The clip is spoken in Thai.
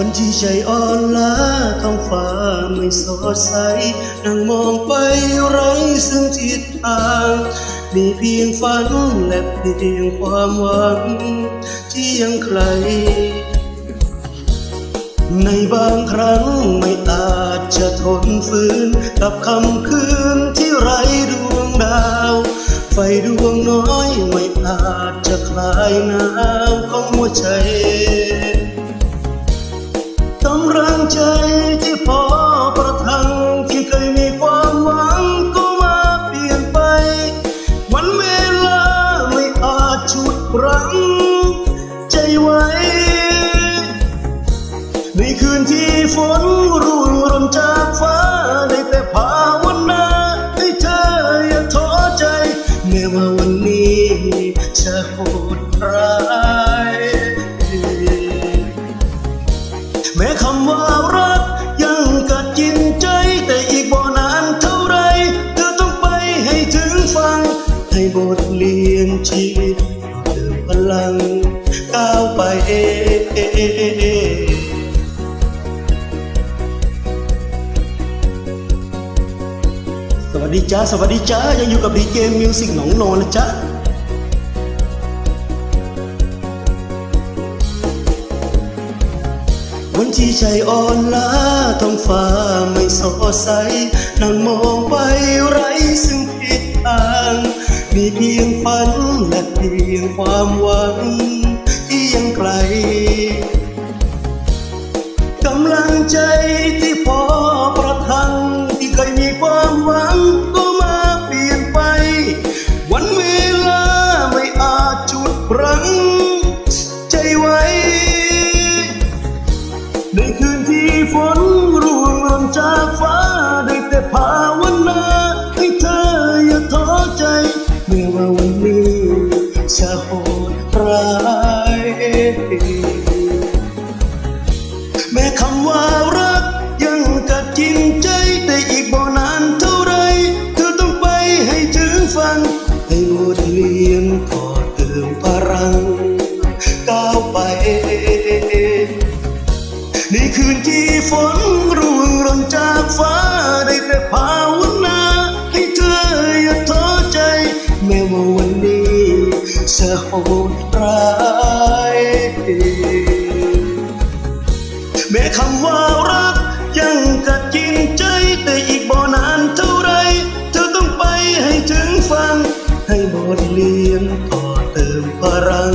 วันที่ใจอ่อนล้าท้องฟ้าไม่สดใส นั่งมองไปไร้ซึ่งทิศทาง มีเพียงฝันและเพียงความหวัง ที่ยังไกลในบางครั้งไม่อาจจะทนฝืน กับคำคืนที่ไร้ดวงดาว ไฟดวงน้อยไม่อาจจะคลายหนาวของหัวใจ รั้งใจไว้ ในคืนที่ฝนร่วงหล่นจากฟ้าได้แต่ภาวนาให้เธออย่าท้อใจแม้ว่าวันนี้จะโหดร้ายแม้คำว่ารักยังกัดกินใจแต่อีกบ่นานเท่าไร เธอต้องไปให้ถึงฟัง ให้บทเรียนชีวิต ลังก้าวไปสวัสดีจ้าสวัสดีจ้ายังอยู่กับดีเจมิวสิกหนองโนนะจ๊ะวันที่ใจอ่อนล้าท้องฟ้าไม่สดใสนั่งมองไป ความหวังที่ยังไกลกำลังใจที่พอประทังที่เคยมีความหวังก็มาเปลี่ยนไป วันเวลาไม่อาจจุดรั้งใจไว้ ในคืนที่ฝนร่วงล่นจากฟ้าได้แต่ภาวนาให้เธออย่าท้อใจแม้ว่าวันนี้ จะโหดร้ายแม้คำว่า จะโหดร้ายแม้คำว่ารักยังกัดกินใจแต่อีกบ่นานเท่าไร เธอต้องไปให้ถึงฟัง ให้บทเรียนต่อเติมพลัง